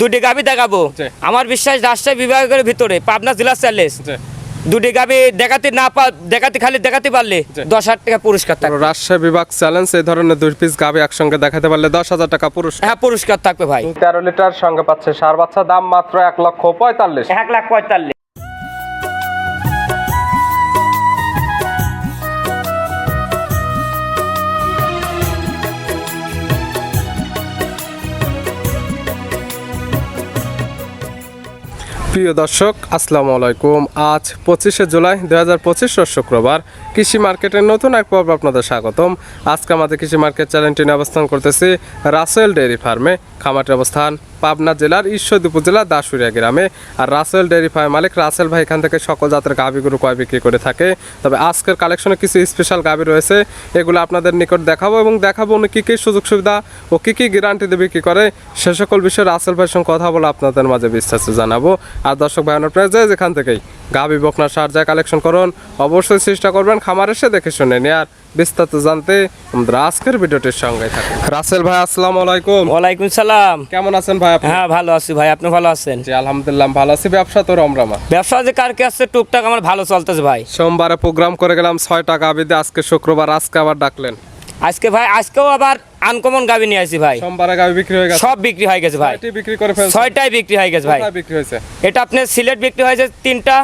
দুটি গাবি দেখাবো। আমার বিশ্বাস রাজশাহী বিভাগের ভিতরে পাবনা জেলা চ্যালেঞ্জ দুটি গাবি দেখাতে না দেখাতে খালি দেখাতে পারলে দশ হাজার টাকা পুরস্কার থাকবে। রাজশাহী বিভাগ চ্যালেঞ্জ এই ধরনের দুই পিস গাবি একসঙ্গে দেখাতে পারলে দশ হাজার টাকা পুরস্কার। হ্যাঁ পুরস্কার থাকবে ভাই। তেরো লিটার সঙ্গে পাচ্ছে সার বাচ্চা দাম মাত্র এক লক্ষ পঁয়তাল্লিশ। এক লাখ পঁয়তাল্লিশ। প্রিয় দর্শক, আসসালামু আলাইকুম। আজ পঁচিশে জুলাই দু হাজার পঁচিশ শুক্রবার। কৃষি মার্কেটের নতুন এক পর্ব আপনাদের স্বাগতম। আজকে আমাদের কৃষি মার্কেট চ্যানেলটি অবস্থান করতেছি রাসেল ডেয়ারি ফার্মে। খামারটি অবস্থান পাবনা জেলার ঈশ্বরদ উপজেলা দাসুরিয়া গ্রামে। আর রাসেল ডেয়ারি ফার্ম মালিক রাসেল ভাই এখান থেকে সকল জাতের গাভী গরু কয় বিক্রি করে থাকে। তবে আজকের কালেকশনে কিছু স্পেশাল গাভী রয়েছে। এগুলো আপনাদের নিকট দেখাবো এবং দেখাবো উনি কী কী সুযোগ সুবিধা ও কী কী গ্যারান্টি দিয়ে বিক্রি করে। সে সকল বিষয়ে রাসেল ভাইয়ের সঙ্গে কথা বলে আপনাদের মাঝে বিস্তারিত জানাব। আর দর্শক ভাই আপনারা যে যেখান থেকেই গাভী, বকনা, সার, যা কালেকশন করুন, অবশ্যই চেষ্টা করবেন খামার এসে দেখে শুনে নিয়ে আর বিস্তারিত জানতে আমাদের আজকের ভিডিওটির সঙ্গে থাকুন। রাসেল ভাই আসসালামু আলাইকুম। ওয়ালাইকুম সালাম। কেমন আছেন ভাই আপনি? হ্যাঁ ভালো আছি ভাই। আপনি ভালো আছেন? জি আলহামদুলিল্লাহ ভালো আছি। ব্যবসা তো রমরমা। ব্যবসা যে কার কে আছে টুকটাক আমার ভালো চলতেছে ভাই। সোমবারে প্রোগ্রাম করে গেলাম ছয় টাকা আবিদে আজকে শুক্রবার আজকে আবার ডাকলেন। আজকে ভাই আজকেও আবার আনকমন গাবি নিয়ে আসি ভাই। সোমবারে গাবি বিক্রি হয়ে গেছে। সব বিক্রি হয়ে গেছে ভাই। ছয়টি বিক্রি করে ফেলছে। ছয়টাই বিক্রি হয়ে গেছে ভাই। বিক্রি হয়েছে। এটা আপনার সিলেট বিক্রি হয়েছে তিনটা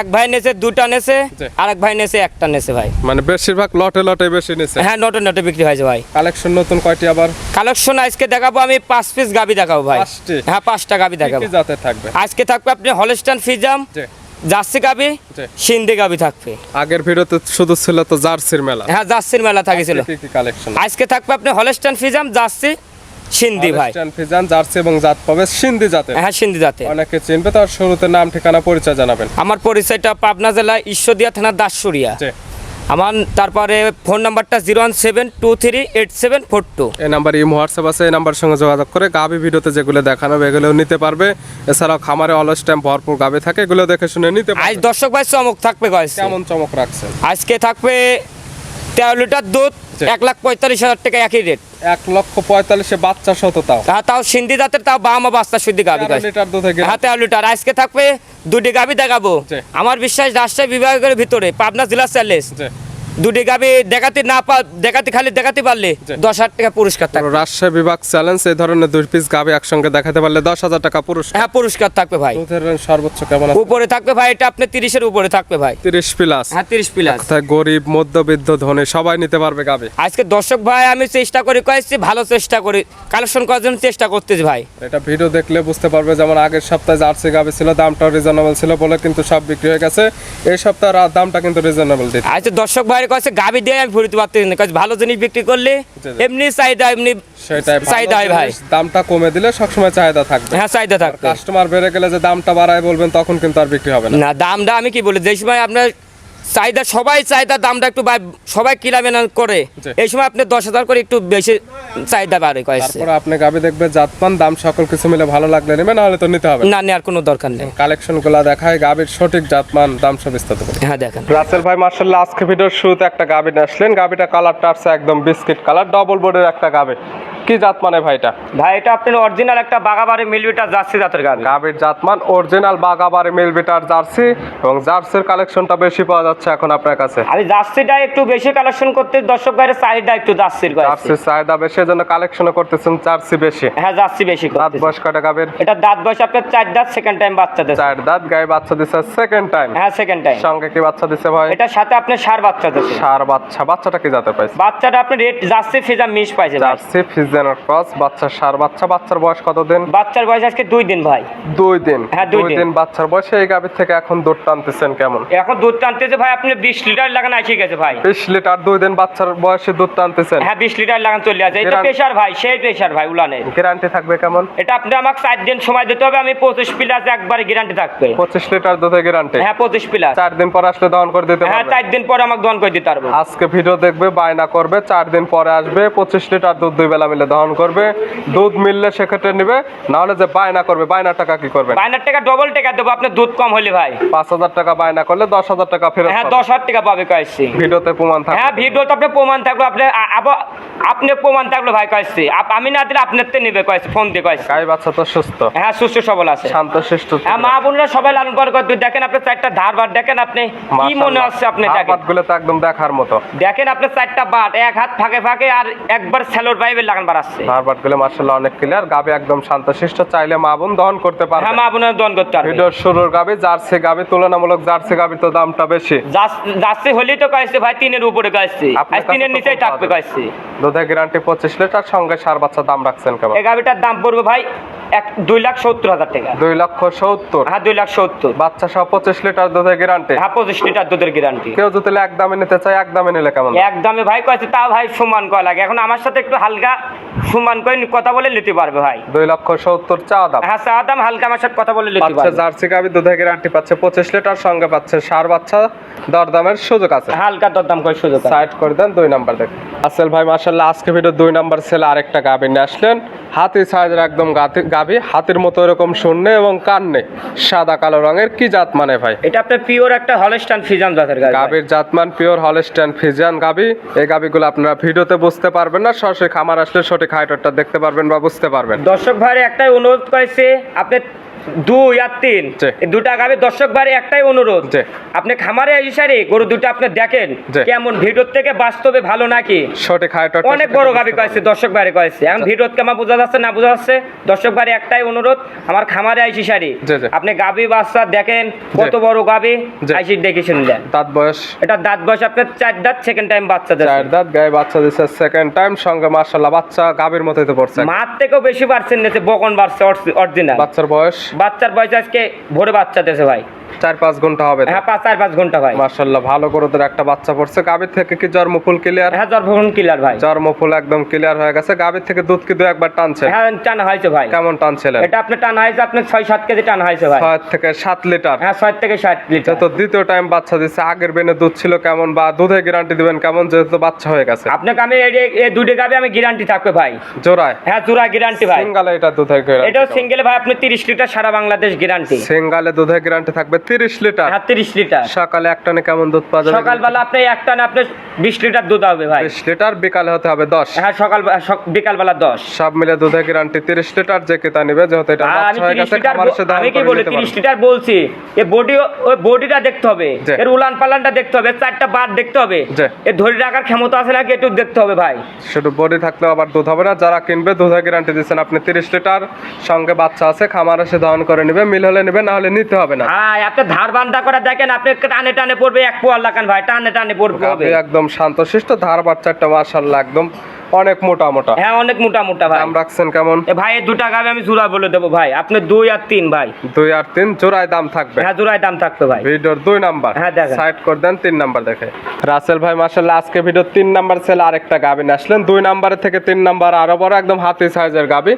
এক ভাই নেছে দুটা নেছে। আর এক ভাই নেছে একটা নেছে ভাই। মানে বেশিরভাগ লটে লটে বেশি নিছে। হ্যাঁ নটে নটে বিক্রি হয়েছে ভাই। কালেকশন নতুন কয়টি আবার? কালেকশন আজকে দেখাবো আমি পাঁচ পিস গাবি দেখাবো ভাই? হ্যাঁ পাঁচটা গাবি দেখাবো। জাতের থাকবে? আজকে থাকবে আপনি হলস্টান ফিজাম জার্সি গাবি সিন্ধি গাবি থাকবে। আগের ভিডিওতে শুধু ছিল তো জার্সির মেলা। হ্যাঁ জার্সির মেলা থাকিছিল। আজকে থাকবে আপনি হলস্টান ফিজাম জার্সি সিন্ধি ভাই। ফিজান জার্সি এবং জাত পাবে সিন্ধি জাতে হ্যাঁ সিন্ধি জাতে অনেকে চিনবে তার শুরুতে নাম ঠিকানা পরিচয় জানাবেন। আমার পরিচয়টা পাবনা জেলা ঈশ্বরদিয়া থানা দাসুরিয়া। আমার তারপরে ফোন নাম্বারটা zero one seven two three eight seven four two. এই নাম্বার ইমো হোয়াটসঅ্যাপ আছে এই নাম্বার সঙ্গে যোগাযোগ করে গাভি ভিডিওতে যেগুলো দেখানো হবে এগুলো নিতে পারবে। এছাড়াও খামারে অলস টাইম ভরপুর গাভি থাকে এগুলো দেখে শুনে নিতে আজ দর্শক ভাই চমক থাকবে গয়েছে কেমন চমক রাখছেন? আজকে থাকবে তেরো লিটার দুধ এক লাখ পঁয়তাল্লিশ হাজার টাকা একই রেট এক লক্ষ পঁয়তাল্লিশে বাচ্চা শত তাও। হ্যাঁ তাও সিন্ধি জাতের তাও বামা বাস্তা শুদ্ধি গাবি লিটার দুধে হ্যাঁ তেরো লিটার। আজকে থাকবে দুটি গাবি দেখাবো। আমার বিশ্বাস রাজশাহী বিভাগের ভিতরে পাবনা জেলা চ্যালেঞ্জ। দুটি গাবি দেখাতে না দেখাতে খালি দেখাতে পারলে দশ হাজার টাকা পুরস্কার থাকবে। রাজশাহী বিভাগ চ্যালেঞ্জ এই ধরনের দুই পিস গাবি একসঙ্গে দেখাতে পারলে দশ হাজার টাকা পুরস্কার। হ্যাঁ পুরস্কার থাকবে ভাই। সর্বোচ্চ কেমন উপরে থাকবে ভাই এটা আপনি তিরিশের উপরে থাকবে ভাই। তিরিশ প্লাস হ্যাঁ তিরিশ প্লাস গরিব মধ্যবিত্ত ধনী সবাই নিতে পারবে গাবি। আজকে দর্শক ভাই আমি চেষ্টা করি কয়েছি ভালো চেষ্টা করি। কালেকশন করার জন্য চেষ্টা করতেছি ভাই। এটা ভিডিও দেখলে বুঝতে পারবে যেমন আগের সপ্তাহে জার্সি গাবি ছিল দামটা রিজনেবল ছিল বলে কিন্তু সব বিক্রি হয়ে গেছে। এই সপ্তাহে দামটা কিন্তু রিজনেবল দিতে আজকে দর্শক ভাইয়ের কয়েছে গাবি দিয়ে আমি ফুরিতে পারতেছি না। কয়েছে ভালো জিনিস বিক্রি করলে। এমনি চাহিদা এমনি চাহিদা হয় ভাই। দামটা কমে দিলে সবসময় চাহিদা থাকবে। হ্যাঁ চাহিদা থাকবে। কাস্টমার বেড়ে গেলে যে দামটা বাড়ায় বলবেন তখন কিন্তু আর বিক্রি হবে না। না দামটা আমি কি বলি যে সময় আপনার চাহিদা সবাই চাহিদা দামটা একটু সবাই কিলামেনা করে। এই সময় আপনি দশ হাজার করে একটু বেশি চাহিদা বাড়ে কয়েছে। তারপরে আপনি গাবি দেখবে জাতমান দাম সকল কিছু মিলে ভালো লাগলে নেবে নাহলে তো নিতে হবে না। নেওয়ার কোনো দরকার নেই। কালেকশনগুলা দেখায় গাবির সঠিক জাতমান দাম সব বিস্তারিত হ্যাঁ দেখেন। রাসেল ভাই মার্শাল্লাহ আজকে ভিডিওর শুরুতে একটা গাবি নিয়ে আসলেন। গাবিটা কালারটা আসছে একদম বিস্কিট কালার ডবল বোর্ডের একটা গাবি। কি জাত মানে ভাইটা ভাই এটা আপনি অরিজিনাল একটা বাগাবাড়ি মিলবিটা জার্সি জাতের গাবি। গাবির জাতমান অরিজিনাল বাগাবাড়ি মিলবিটার জার্সি এবং জার্সির কালেকশনটা বেশি পাওয়া যাচ্ছে এখন আপনার কাছে। আমি জার্সিটা একটু বেশি কালেকশন করতে দর্শক ভাইয়ের চাহিদা একটু জার্সির কয়েছে। জার্সির চাহিদা বেশি জন্য কালেকশন করতেছেন জার্সি বেশি। হ্যাঁ জার্সি বেশি দাঁত বয়স কয়টা গাবির এটা দাঁত বয়স আপনার চার দাঁত সেকেন্ড টাইম বাচ্চা দিচ্ছে। চার দাঁত গায়ে বাচ্চা দিছে সেকেন্ড টাইম হ্যাঁ সেকেন্ড টাইম সঙ্গে কি বাচ্চা দিছে ভাই? এটার সাথে আপনার সার বাচ্চা দিচ্ছে। সার বাচ্চা বাচ্চাটা কি জাতের পাইছে? বাচ্চাটা আপনি রেট জার্সি ফিজা মিস পাইছে। জার্সি ফিজেনার ক্রস বাচ্চা সার বাচ্চা। বাচ্চার বয়স কত দিন বাচ্চার বয়স আজকে দুই দিন ভাই। দুই দিন। হ্যাঁ, দুই দিন। দিন বাচ্চার বয়সে এই গাবের থেকে এখন দুধ টানতেছেন কেমন? এখন দুধ টানতেছে ভাই আপনি বিশ লিটার লাগান আসে গেছে ভাই। বিশ লিটার দুই দিন বাচ্চার বয়সে দুধ টানতেছেন। হ্যাঁ বিশ লিটার লাগান চলে আছে এটা প্রেশার ভাই সেই প্রেশার ভাই উলানে। গ্যারান্টি থাকবে কেমন? এটা আপনি আমাকে চার দিন সময় দিতে হবে আমি পঁচিশ প্লাস একবারে গ্যারান্টি থাকবে। পঁচিশ লিটার দুধে গ্যারান্টি? হ্যাঁ পঁচিশ প্লাস। চার দিন পরে আসলে দহন করে দিতে হ্যাঁ চার দিন পরে আমাকে দন করে দিতে পারব। আজকে ভিডিও দেখবে বায়না করবে চার দিন পরে আসবে পঁচিশ লিটার দুধ দুই বেলা মিলে দহন করবে। দুধ মিললে সেক্ষেত্রে নিবে না হলে যে বায়না করবে বায়না টাকা কি করবেন বাইনার টাকা ডবল টাকা দেবো আপনার দুধ কম হলে ভাই। পাঁচ হাজার টাকা বায়না করলে দশ হাজার টাকা ফেরত হ্যাঁ। দশ হাজার টাকা পাবে কয়েছি ভিডিওতে প্রমাণ থাকে হ্যাঁ ভিডিও তো আপনার প্রমাণ থাকল আপনি আবার আপনি প্রমাণ থাকল ভাই কয়েছি আমি না দিলে আপনার তো নেবে কয়েছি ফোন দিয়ে কয়েছি গাই বাচ্চা তো সুস্থ। হ্যাঁ সুস্থ সবল আছে। শান্ত শিষ্ট হ্যাঁ মা বোনরা সবাই লালন পালন করতে দেখেন আপনার চারটা ধার দেখেন আপনি কি মনে হচ্ছে আপনি দেখেন? তো একদম দেখার মতো। দেখেন আপনার চারটা বাট এক হাত ফাঁকে ফাঁকে আর একবার স্যালোর পাইপের লাগান বাড়াচ্ছে। মার্শাল্লাহ অনেক ক্লিয়ার গাবি একদম শান্ত শিষ্ট চাইলে মা বোন দহন করতে পারবে। হ্যাঁ মা বোনের দন করতে পারবে। ভিডিওর শুরুর গাবি জার্সি গাবি তুলনামূলক জার্সি গাবির তো দামটা বেশি। যাচ্ছে হলেই তো কয়েছে ভাই তিনের উপরে আজ কাছে তিনের নিচেই থাকবে কয়েছে দুধের গ্যারান্টি পঁচিশ লিটার সঙ্গে সার বাচ্চা দাম রাখছেন কেমন এই গাভিটার দাম পড়বে ভাই। এক দুই লাখ সত্তর হাজার টাকা। দুই লক্ষ সত্তর? হ্যাঁ দুই লাখ সত্তর। বাচ্চা সহ পঁচিশ লিটার দুধের গ্যারান্টি হ্যাঁ পঁচিশ লিটার দুধের গ্যারান্টি কেউ যদি এক দামে নিতে চায় এক দামে নিলে কেমন? এক দামে ভাই কয়েছে তা ভাই সমান করা লাগে। এখন আমার সাথে একটু হালকা সমান করে কথা বলে নিতে পারবে ভাই। দুই লক্ষ সত্তর চা দাম। হ্যাঁ চা দাম হালকা আমার সাথে কথা বলে নিতে পারবে। জার্সি গাবি দুধের গ্যারান্টি পাচ্ছে পঁচিশ লিটার সঙ্গে পাচ্ছে সার বাচ্চা দরদামের সুযোগ আছে। হালকা দরদাম করে সুযোগ সাইড করে দেন দুই নাম্বার দেখ আসেল ভাই মার্শাল্লাহ আজকে ভিডিও দুই নাম্বার ছেলে আরেকটা গাভি নিয়ে আসলেন। হাতি সাইজের একদম গাভী হাতের হাতির মতো এরকম শূন্য এবং কান্নে। সাদা কালো রঙের কি জাত মানে ভাই? এটা আপনার পিওর একটা হলস্টান ফিজান জাতের গাভী গাভীর জাত জাতমান পিওর হলস্টান ফিজান গাভী। এই গাভীগুলো আপনারা ভিডিওতে বুঝতে পারবেন না সরাসরি খামার আসলে সঠিক হাইটটা দেখতে পারবেন বা বুঝতে পারবেন। দর্শক ভাইরে একটাই অনুরোধ করেছে আপনি দুই আর তিন। দুটা গাবে দর্শক ভাইয়ের একটাই অনুরোধ। আপনি খামারে ইসারে গরু দুটো আপনি দেখেন কেমন ভিডিওর থেকে বাস্তবে ভালো নাকি? অনেক বড় গাবি কয়েছে দর্শক বাইরে কয়েছে। এখন ভিডিও কেমন বোঝা যাচ্ছে না বোঝা যাচ্ছে দর্শক বাইরে একটাই অনুরোধ আমার খামারে আইসি সারি। আপনি গাবি বাচ্চা দেখেন কত বড় গাবি। আইসি দেখে শুনলেন। দাঁত বয়স? এটা দাঁত বয়স আপনার চার দাঁত সেকেন্ড টাইম বাচ্চা দেয় চার দাঁত গায়ে বাচ্চা দিচ্ছে সেকেন্ড টাইম সঙ্গে মার্শাল্লাহ বাচ্চা গাবির মতোই তো পড়ছে। মার থেকেও বেশি বাড়ছেন নেছে বকন বাড়ছে অরিজিনাল বাচ্চার বয়স? বাচ্চার বয়স আজকে ভোরে বাচ্চা দেশে ভাই। চার পাঁচ ঘণ্টা হবে হ্যাঁ পাঁচ চার পাঁচ ঘণ্টা ভাই। মার্শাল্লাহ ভালো করে ওদের একটা বাচ্চা পড়ছে। গাবির থেকে কি ক্লিয়ার হ্যাঁ কিলার ভাই। একদম ক্লিয়ার হয়ে গেছে। গাবির থেকে দুধ কি দু একবার টানছে হ্যাঁ টানা হয়েছে ভাই। কেমন টানছিলেন? এটা আপনার টানা হয়েছে আপনার ছয় সাত কেজি টানা হয়েছে ভাই। ছয় থেকে সাত লিটার? হ্যাঁ ছয় থেকে সাত লিটার। যেহেতু দ্বিতীয় টাইম বাচ্চা দিচ্ছে আগের বেনে দুধ ছিল কেমন বা দুধে গ্যারান্টি দিবেন কেমন যেহেতু বাচ্চা হয়ে গেছে? আপনাকে আমি এই এই গাবে আমি গ্যারান্টি থাকবে ভাই। জোড়ায়? হ্যাঁ চূড়া গ্যারান্টি ভাই। সিঙ্গালে এটা দুধের এটাও গ্যারান্টি সিঙ্গেল ভাই আপনি তিরিশ লিটার সারা বাংলাদেশ গ্যারান্টি সিঙ্গালে দুধের গ্যারান্টি থাকবে। তিরিশ লিটার। হ্যাঁ তিরিশ লিটার। সকালে এক টানে কেমন দুধ পাওয়া যাবে? সকালবেলা আপনি একটা না আপনি বিশ লিটার দুধ হবে ভাই। বিশ লিটার বিকালে হতে হবে দশ। হ্যাঁ সকাল বিকালবেলা দশ। সব মিলে দুধের গ্যারান্টি তিরিশ লিটার যে কেতা নিবে যেহেতু এটা আমি হয়ে গেছে কি বলি তিরিশ লিটার বলছি এ বডি ওই বডিটা দেখতে হবে। এর উলান পালানটা দেখতে হবে চারটা বার দেখতে হবে। এর ধরে রাখার ক্ষমতা আছে নাকি একটু দেখতে হবে ভাই। শুধু বডি থাকলেও আবার দুধ হবে না যারা কিনবে দুধের গ্যারান্টি দিচ্ছেন আপনি তিরিশ লিটার সঙ্গে বাচ্চা আছে খামার এসে দহন করে নিবে মিল হলে নিবে না হলে নিতে হবে না। হ্যাঁ আপনি ধার বান্ধা করে দেখেন, আপনি টানে টানে পড়বে, এক পোয়াল লাগান ভাই, টানে টানে পড়বে। একদম শান্ত শান্তশিষ্ট, ধার বাচ্চাটা মার্শাল্লাহ একদম অনেক মোটা মোটা। হ্যাঁ অনেক মোটা মোটা ভাই। দাম রাখছেন কেমন? এ ভাই দুটা গাবে আমি জোড়া বলে দেবো ভাই। আপনি দুই আর তিন ভাই। দুই আর তিন জোড়ায় দাম থাকবে। হ্যাঁ জোড়ায় দাম থাকবে ভাই। ভিডিওর দুই নাম্বার। হ্যাঁ, দেখেন। সাইড করে দেন তিন নাম্বার দেখে। রাসেল ভাই মার্শাল্লাহ আজকে ভিডিও তিন নাম্বার ছেল আরেকটা গাবি নিয়ে আসলেন। দুই নাম্বারের থেকে তিন নাম্বার আরও বড় একদম হাতি সাইজের গাবি।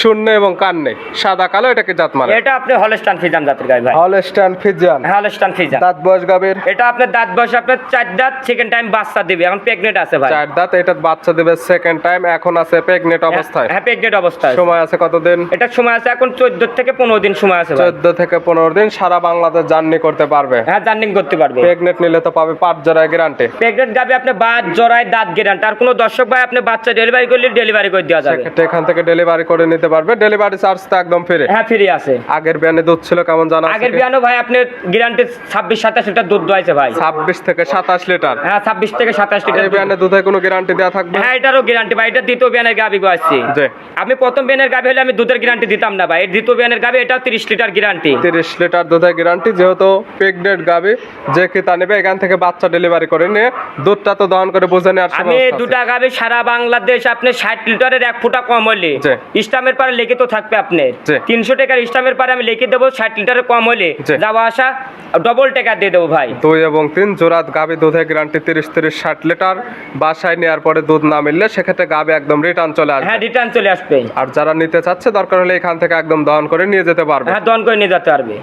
শূন্য এবং কান্নে। সাদা কালো এটা কি জাত মানে এটা আপনি হলস্টান ফিজান জাতের গাই ভাই। হলস্টাইন ফিজিয়ান হ্যাঁ হলস্টান ফিজাম দাঁত বয়স গাবির? এটা আপনার দাঁত বয়স আপনার চার দাঁত সেকেন্ড টাইম বাচ্চা দিবে। এখন প্রেগনেন্ট আছে ভাই। চার দাঁত এটা বাচ্চা দেবে সেকেন্ড টাইম এখন আছে প্রেগনেট অবস্থায়। হ্যাঁ প্রেগনেন্ট অবস্থায়। সময় আছে কতদিন? এটা সময় আছে এখন চোদ্দ থেকে পনেরো দিন সময় আছে ভাই। চোদ্দ থেকে পনেরো দিন সারা বাংলাদেশ জার্নি করতে পারবে। হ্যাঁ জার্নিং করতে পারবে। নিলে তো পাবে পাঁচ জোড়ায় গ্যারান্টি প্রেগনেন্ট গাবে আপনি বাদ জরায় দাঁত গেরান্ট আর কোনো দর্শক ভাই আপনি বাচ্চা ডেলিভারি করলে ডেলিভারি করে দেওয়া যাবে। সেক্ষেত্রে এখান থেকে ডেলিভারি করে নিতে পারবে। ডেলিভারি চার্জ তো একদম ফ্রি হ্যাঁ ফ্রি আছে। আগের বিয়ানে দুধ ছিল কেমন জানা আগের বিয়ানো ভাই আপনি গ্যারান্টি ছাব্বিশ সাতাশ লিটার দুধ দোয়াইছে ভাই। ছাব্বিশ থেকে সাতাশ লিটার। হ্যাঁ ছাব্বিশ থেকে সাতাশ লিটার এই দুধ। বিয়ানে দুধে কোনো গ্যারান্টি দেওয়া থাকবে? হ্যাঁ এটারও গ্যারান্টি ভাই এটা দ্বিতীয় বিয়ানের গাবি আসছি আমি প্রথম বিয়ানের গাবি হলে আমি দুধের গ্যারান্টি দিতাম না ভাই। দ্বিতীয় বিয়ানের গাবি এটা তিরিশ লিটার গ্যারান্টি তিরিশ লিটার দুধের গ্যারান্টি যেহেতু প্রেগনেন্ট গাবি যে কিতা নেবে এখান থেকে বাচ্চা ডেলিভারি করে নিয়ে দুধটা তো দহন করে বুঝে নেওয়ার আমি দুটা গাবি সারা বাংলাদেশ আপনি ষাট লিটারের এক ফুটা কম হলে। ইস্টামের পারে তো থাকবে আপনি। তিনশো টাকার ইস্টামের পারে আমি লিখে দেবো ষাট লিটারের কম হলে। যাওয়া আসা ডবল টাকা দিয়ে দেবো ভাই। দুই এবং তিন জোড়াত গাবি দুধের গ্যারান্টি তিরিশ তিরিশ ষাট লিটার। বাসায় নেওয়ার পরে দুধ না মিললে সেক্ষেত্রে গাবে একদম রিটার্ন চলে আসবে। হ্যাঁ রিটার্ন চলে আসবে আর যারা নিতে চাচ্ছে দরকার হলে এখান থেকে একদম দহন করে নিয়ে যেতে পারবে। হ্যাঁ দহন করে নিয়ে যেতে পারবে।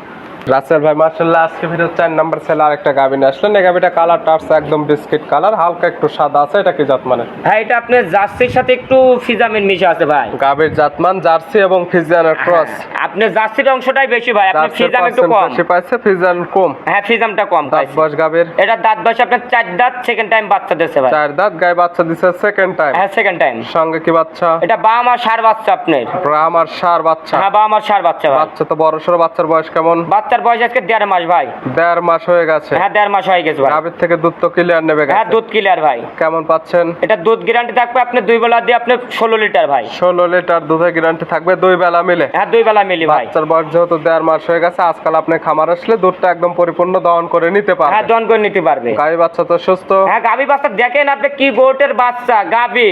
রাসেল ভাই মার্শাল্লাহ আজকে ভিডিও চার নাম্বার সেল আরেকটা গাবি নিয়ে আসলেন। এই গাবিটা কালার টার্স একদম বিস্কিট কালার হালকা একটু সাদা আছে এটা কি জাতমানের? হ্যাঁ এটা আপনার জার্সির সাথে একটু ফিজামিন মিশে আছে ভাই। গাবির জাতমান জার্সি এবং ফিজিয়ানের ক্রস আপনার জার্সির অংশটাই বেশি ভাই আপনার ফিজাম একটু কম। বেশি পাইছে ফিজিয়ান কম। হ্যাঁ ফিজামটা কম পাইছে। বয়স গাবির এটা দাঁত বয়সে আপনার চার দাঁত সেকেন্ড টাইম বাচ্চা দিচ্ছে ভাই। চার দাঁত গায়ে বাচ্চা দিছে সেকেন্ড টাইম হ্যাঁ সেকেন্ড টাইম সঙ্গে কি বাচ্চা? এটা বাবা মার সার বাচ্চা আপনার। রাম আর সার বাচ্চা। হ্যাঁ বাবা মার সার বাচ্চা বাচ্চা তো বড় সড়ো বাচ্চার বয়স কেমন? বাচ্চার বয়স আজকে দেড় মাস ভাই। দেড় মাস হয়ে গেছে। হ্যাঁ দেড় মাস হয়ে গেছে ভাই। থেকে দুধ তো ক্লিয়ার নেবে হ্যাঁ দুধ ক্লিয়ার ভাই। কেমন পাচ্ছেন? এটা দুধ গ্যারান্টি থাকবে আপনি দুই বেলা দিয়ে আপনি ষোলো লিটার ভাই। ষোলো লিটার দুধের গ্যারান্টি থাকবে দুই বেলা মিলে। হ্যাঁ দুই বেলা মিলি ভাই। বাচ্চার বয়স যেহেতু দেড় মাস হয়ে গেছে আজকাল আপনি খামার আসলে দুধটা একদম পরিপূর্ণ দহন করে নিতে পারবে হ্যাঁ দন করে নিতে পারবে। গাই বাচ্চা তো সুস্থ। হ্যাঁ গাভি বাচ্চা দেখেন আপনি কি গোটের বাচ্চা গাভি।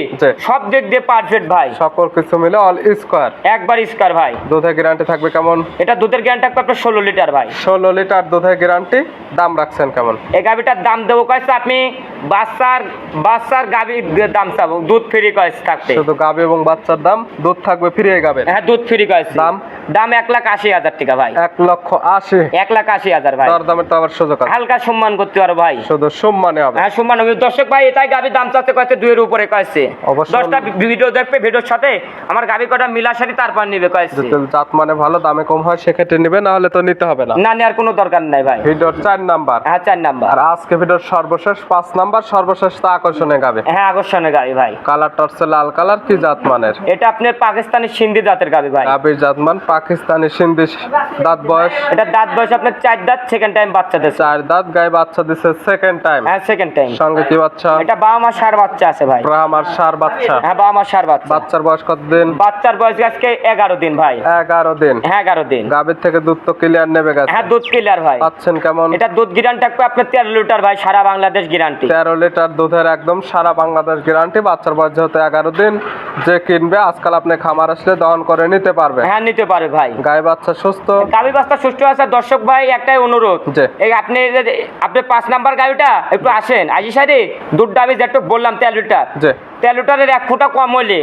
সব দিক দিয়ে পারফেক্ট ভাই। সকল কিছু মিলে অল স্কোয়ার একবার স্কার ভাই। দুধের গ্যারান্টি থাকবে কেমন? এটা দুধের গ্যারান্টি থাকবে আপনার ষোলো লিটার ভাই। ষোলো লিটার দুধের গ্যারান্টি দাম রাখছেন কেমন? এই গাভিটার দাম দেবো কয়েছে আপনি বাচ্চার বাচ্চার গাভি দাম চাবো। দুধ ফ্রি কয়েছে থাকতে। শুধু গাভি এবং বাচ্চার দাম দুধ থাকবে ফ্রি গাবে হ্যাঁ দুধ ফ্রি কয়েছে। দাম? দাম এক লাখ আশি হাজার টাকা ভাই। এক লক্ষ আশি। এক লাখ আশি হাজার ভাই। দর দামের তো আবার সুযোগ আছে। হালকা সম্মান করতে পারো ভাই। শুধু সম্মানে হবে। হ্যাঁ সম্মান হবে। দর্শক ভাই এটাই গাভি দাম চাচ্ছে কয়েছে দুইয়ের উপরে কয়েছে। দশটা ভিডিও দেখবে ভিডিওর সাথে আমার গাভি কটা মিলা সারি তারপর নিবে কয়েছে। জাত মানে ভালো দামে কম হয় সেক্ষেত্রে নিবে না হলে তো নিতে হবে না। না নেওয়ার কোনো দরকার নাই ভাই। ভিডিওর চার নাম্বার। হ্যাঁ চার নাম্বার। আর আজকে ভিডিওর সর্বশেষ পাঁচ নাম্বার সর্বশেষ তা আকর্ষণে গাবে হ্যাঁ আকর্ষণের গাভি ভাই। কালারটা হচ্ছে লাল কালার কি জাত মানের? এটা আপনার পাকিস্তানি সিন্ধি জাতের গাভি ভাই। গাবির জাতমান পাকিস্তানি সিন্ধি দাঁত বয়স? এটা দাঁত বয়স আপনার চার দাঁত সেকেন্ড টাইম বাচ্চা দিচ্ছে চার দাঁত গায়ে বাচ্চা দিছে সেকেন্ড টাইম হ্যাঁ সেকেন্ড টাইম সঙ্গে কি বাচ্চা? এটা বাবা মার সার বাচ্চা আছে ভাই। ব্রাহ্ম আর সার বাচ্চা। হ্যাঁ বাবা মার সার বাচ্চা। বাচ্চার বয়স কতদিন? বাচ্চার বয়স আজকে এগারো দিন ভাই। এগারো দিন। হ্যাঁ এগারো দিন। গাবির থেকে দুধ তো ক্লিয়ার নেবে গেছে। হ্যাঁ দুধ ক্লিয়ার ভাই। পাচ্ছেন কেমন? এটা দুধ গ্যারান্টি থাকবে আপনার তেরো লিটার ভাই সারা বাংলাদেশ গ্যারান্টি তেরো লিটার দুধের একদম সারা বাংলাদেশ গ্যারান্টি বাচ্চার বয়স যেহেতু এগারো দিন যে কিনবে আজকাল আপনি খামার আসলে দহন করে নিতে পারবে। হ্যাঁ নিতে পারে ভাই। গায়ে বাচ্চা সুস্থ। গাভি বাচ্চা সুস্থ আছে। দর্শক ভাই একটাই অনুরোধ। এই আপনি আপনি পাঁচ নাম্বার গাড়িটা একটু আসেন। আজি সাইডে দুধটা আমি যেটুক বললাম তেরো লিটার। তেরো লিটারের এক ফুটা কম হইলে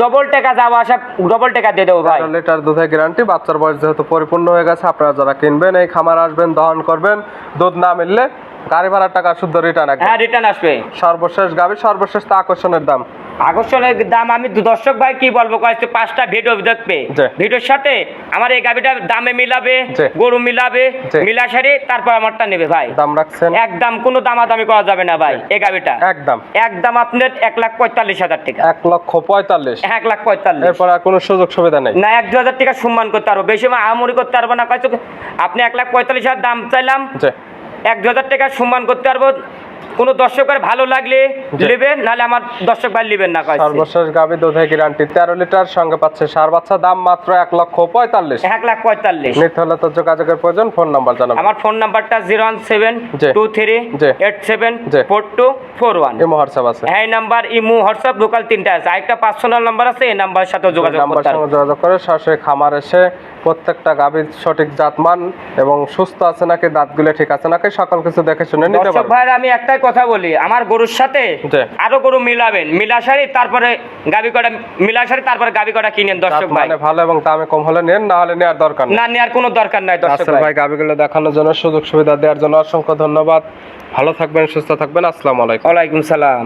ডবল টাকা যাওয়া আসা ডবল টাকা দিয়ে দেবো ভাই। লিটার দুধের গ্যারান্টি বাচ্চার বয়স যেহেতু পরিপূর্ণ হয়ে গেছে আপনারা যারা কিনবেন এই খামার আসবেন দহন করবেন দুধ না মিললে গাড়ি ভাড়ার টাকা শুদ্ধ রিটার্ন হ্যাঁ রিটার্ন আসবে। সর্বশেষ গাবি সর্বশেষ তা আকর্ষণের দাম। আকর্ষণের দাম আমি দর্শক ভাই কি বলব? কয়েছে পাঁচটা ভিডিও দেখবে। ভিডিওর সাথে আমার এই গাভিটা দামে মিলাবে গরু মিলাবে। মিলা সারি তারপর আমারটা নেবে ভাই। দাম রাখছেন? একদম কোনো দামাদামি করা যাবে না ভাই এই গাভিটা। একদম। একদম আপনার এক লাখ পঁয়তাল্লিশ হাজার টাকা। এক লক্ষ পঁয়তাল্লিশ। এক লাখ পঁয়তাল্লিশ। এরপর আর কোনো সুযোগ সুবিধা নেই? না এক দু হাজার টাকা সম্মান করতে পারব। বেশি আহামরি করতে পারব না। কয়েছে আপনি এক লাখ পঁয়তাল্লিশ হাজার দাম চাইলাম। এক দু হাজার টাকা সম্মান করতে পারব। কোনো দর্শকের ভালো লাগলে। নেবেন নাহলে আমার দর্শক ভাই নেবেন না কয়েছে সর্বশেষ গাবি দুধের গ্যারান্টি তেরো লিটার সঙ্গে পাচ্ছে সার বাচ্চা দাম মাত্র এক লক্ষ পঁয়তাল্লিশ এক লাখ পঁয়তাল্লিশ নিতে হলে তো যোগাযোগের প্রয়োজন ফোন নাম্বার জানাব আমার ফোন নাম্বারটা জিরো ওয়ান সেভেন জি। টু থ্রি জি। এইট সেভেন জি। ফোর টু ফোর ওয়ান এই হোয়াটসঅ্যাপ আছে এই নাম্বার ইমু হোয়াটসঅ্যাপ লোকাল তিনটা আছে আরেকটা পার্সোনাল নাম্বার আছে এই নাম্বারের সাথে যোগাযোগ নাম্বার করতে সঙ্গে পারবেন। যোগাযোগ করে সরাসরি খামার এসে প্রত্যেকটা গাভীর সঠিক জাতমান এবং সুস্থ আছে নাকি দাঁতগুলো ঠিক আছে নাকি সকল কিছু দেখে শুনে নিতে দর্শক পারবে ভাইয়ের আমি একটাই কথা বলি আমার গরুর সাথে আরও গরু মিলাবেন। মিলাসারি তারপরে গাবি কটা মিলাসারি তারপরে গাবি কটা কিনেন দর্শক ভাই। মানে ভালো এবং দামে কম হলে নেন না হলে নেওয়ার দরকার না নেওয়ার কোনো দরকার নাই দর্শক ভাই। গাবি গুলো দেখানোর জন্য সুযোগ সুবিধা দেওয়ার জন্য অসংখ্য ধন্যবাদ। ভালো থাকবেন সুস্থ থাকবেন আসসালামু আলাইকুম। ওয়ালাইকুম সালাম।